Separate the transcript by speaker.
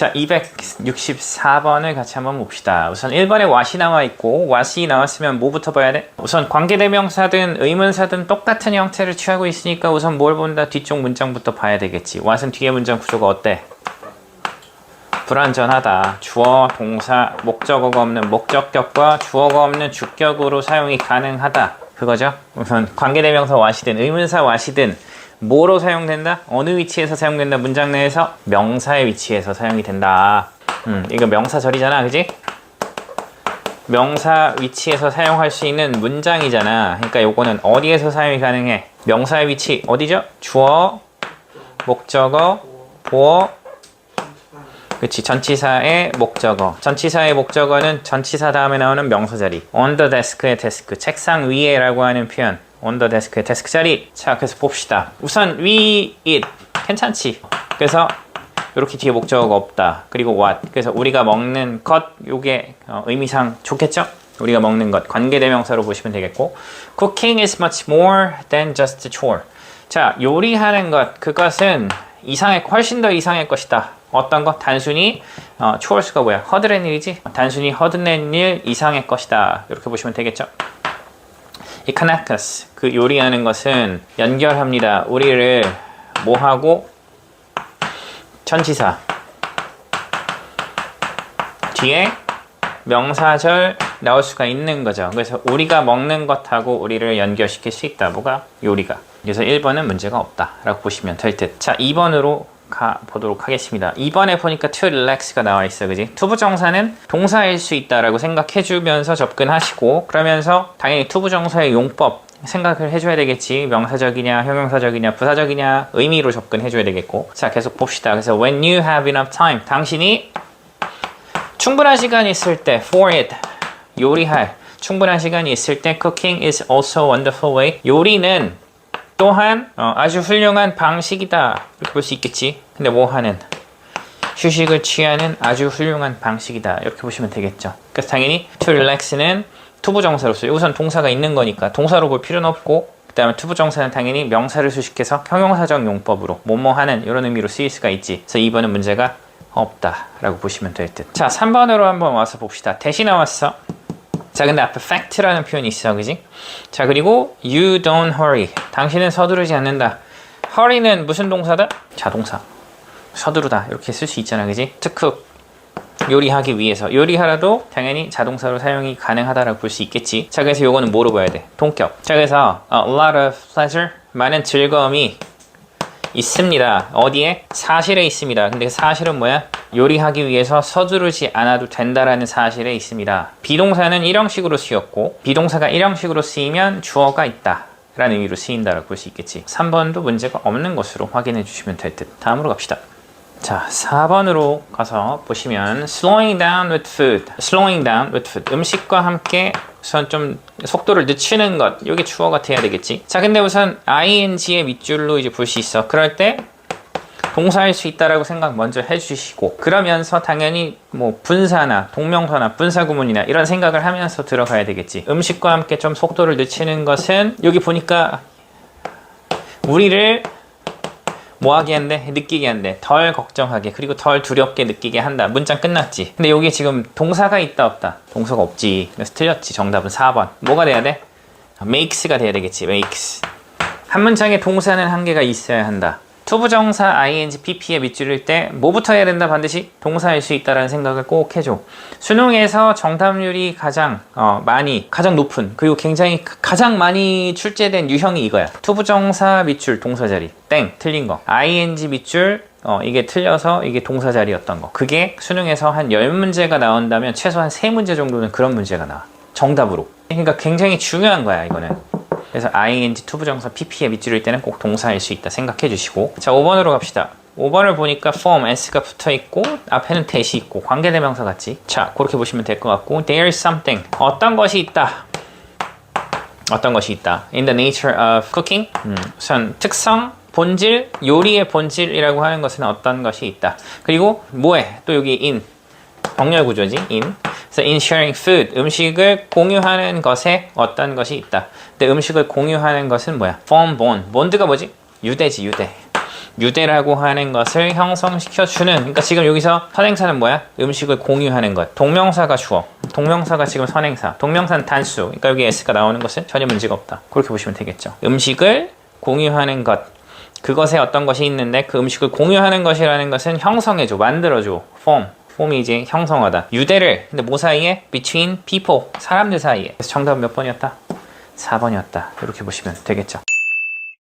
Speaker 1: 자, 264번을 같이 한번 봅시다. 우선 1번에 what이 나와 있고 what이 나왔으면 뭐부터 봐야 돼? 우선 관계대명사든 의문사든 똑같은 형태를 취하고 있으니까 우선 뭘 본다? 뒤쪽 문장부터 봐야 되겠지. what은 뒤에 문장 구조가 어때? 불완전하다. 주어, 동사, 목적어가 없는 목적격과 주어가 없는 주격으로 사용이 가능하다. 그거죠? 우선 관계대명사 what이든 의문사 what이든 뭐로 사용된다? 어느 위치에서 사용된다? 문장 내에서 명사의 위치에서 사용이 된다. 음, 이거 명사절이잖아, 그지? 명사 위치에서 사용할 수 있는 문장이잖아. 그러니까 요거는 어디에서 사용이 가능해? 명사의 위치 어디죠? 주어, 목적어, 보어, 그치 전치사의 목적어 전치사의 목적어는 전치사 다음에 나오는 명사 자리 on the desk의 데스크 책상 위에 라고 하는 표현 desk의 데스크 자리 자 그래서 봅시다 우선 we it 괜찮지 그래서 이렇게 뒤에 목적어가 없다 그리고 what 그래서 우리가 먹는 것 요게 어, 의미상 좋겠죠 우리가 먹는 것 관계대명사로 보시면 되겠고 cooking is much more than just a chore 자 요리하는 것 그것은 이상의 훨씬 더 이상의 것이다. 어떤 것? 단순히 어, 초월수가 뭐야? 허드렛 일이지? 단순히 허드렛 일 이상의 것이다. 이렇게 보시면 되겠죠? 이 카나카스 그 요리하는 것은 연결합니다. 우리를 뭐하고 전치사 뒤에 명사절 나올 수가 있는 거죠. 그래서 우리가 먹는 것하고 우리를 연결시킬 수 있다. 뭐가? 요리가. 그래서 1번은 문제가 없다 라고 보시면 될 듯. 자, 2번으로 가 보도록 하겠습니다. 2번에 보니까 to relax가 나와 있어. 그지? 투부정사는 동사일 수 있다라고 생각해 주면서 접근하시고 그러면서 당연히 투부정사의 용법 생각을 해줘야 되겠지. 명사적이냐, 형용사적이냐, 부사적이냐 의미로 접근해 줘야 되겠고. 자, 계속 봅시다. 그래서 when you have enough time 당신이 충분한 시간이 있을 때 for it 요리할 충분한 시간이 있을 때 cooking is also a wonderful way 요리는 또한 어, 아주 훌륭한 방식이다 이렇게 볼 수 있겠지 근데 뭐 하는 휴식을 취하는 아주 훌륭한 방식이다 이렇게 보시면 되겠죠 그래서 당연히 to relax는 투부 정사로 써요 우선 동사가 있는 거니까 동사로 볼 필요는 없고 그 다음에 투부 정사는 당연히 명사를 수식해서 형용사적 용법으로 뭐뭐 하는 이런 의미로 쓰일 수가 있지 그래서 2번은 문제가 없다 라고 보시면 될 듯. 자, 3번으로 한번 와서 봅시다. 대시 나왔어. 자, 근데 앞에 fact라는 표현이 있어, 그지? 자, 그리고 you don't hurry. 당신은 서두르지 않는다. hurry는 무슨 동사다? 자동사. 서두르다. 이렇게 쓸 수 있잖아, 그지? to. 요리하기 위해서. 요리하라도 당연히 자동사로 사용이 가능하다라고 볼 수 있겠지. 자, 그래서 요거는 뭐로 봐야 돼? 동격. 자, 그래서 a lot of pleasure. 많은 즐거움이 있습니다. 어디에? 사실에 있습니다. 근데 그 사실은 뭐야? 요리하기 위해서 서두르지 않아도 된다라는 사실에 있습니다. 비동사는 일형식으로 쓰였고 비동사가 일형식으로 쓰이면 주어가 있다. 라는 의미로 쓰인다라고 볼 수 있겠지. 3번도 문제가 없는 것으로 확인해 주시면 될 듯. 다음으로 갑시다. 자, 4번으로 가서 보시면 slowing down with food. slowing down with food. 음식과 함께 우선 좀 속도를 늦추는 것. 이게 주어가 돼야 되겠지. 자, 근데 우선 ing의 밑줄로 이제 볼 수 있어. 그럴 때 동사일 수 있다라고 생각 먼저 해주시고 그러면서 당연히 뭐 분사나 동명사나 분사구문이나 이런 생각을 하면서 들어가야 되겠지. 음식과 함께 좀 속도를 늦추는 것은 여기 보니까 우리를 뭐하게 한대? 느끼게 한대. 덜 걱정하게 그리고 덜 두렵게 느끼게 한다. 문장 끝났지. 근데 여기 지금 동사가 있다 없다? 동사가 없지. 그래서 틀렸지. 정답은 4번. 뭐가 돼야 돼? makes가 돼야 되겠지. makes. 한 문장에 동사는 한 개가 있어야 한다. 투부정사 ing, pp에 밑줄일 때 뭐부터 해야 된다 반드시 동사일 수 있다라는 생각을 꼭 해줘. 수능에서 정답률이 가장 어, 많이 가장 높은 그리고 굉장히 가장 많이 출제된 유형이 이거야. 투부정사 밑줄 동사 자리 땡 틀린 거. ing 밑줄 어, 이게 틀려서 이게 동사 자리였던 거. 그게 수능에서 한 10문제가 나온다면 최소한 3문제 정도는 그런 문제가 나와. 정답으로. 그러니까 굉장히 중요한 거야, 이거는. 그래서 ing 투부정사 pp에 밑줄일 때는 꼭 동사일 수 있다 생각해 주시고. 자 5번으로 갑시다. 5번을 보니까 form s가 붙어 있고 앞에는 대시 있고 관계대명사 같지 자 그렇게 보시면 될 것 같고 there is something. 어떤 것이 있다? 어떤 것이 있다? in the nature of cooking? 음, 우선 특성 본질 요리의 본질이라고 하는 것은 어떤 것이 있다? 그리고 뭐에? 또 여기 in. 병렬 구조지 in 그래서 in sharing food 음식을 공유하는 것에 어떤 것이 있다. 근데 음식을 공유하는 것은 뭐야? form bond. bond가 뭐지? 유대지 유대. 유대라고 하는 것을 형성시켜 주는 그러니까 지금 여기서 선행사는 뭐야? 음식을 공유하는 것. 동명사가 주어. 동명사가 지금 선행사. 동명사는 단수. 그러니까 여기 s가 나오는 것은 전혀 문제가 없다. 그렇게 보시면 되겠죠. 음식을 공유하는 것. 그것에 어떤 것이 있는데 그 음식을 공유하는 것이라는 것은 형성해줘, 만들어줘. form. 폼이 이제 형성하다. 유대를 근데 뭐 사이에? between people 사람들 사이에. 그래서 정답은 몇 번이었다? 4번이었다. 이렇게 보시면 되겠죠.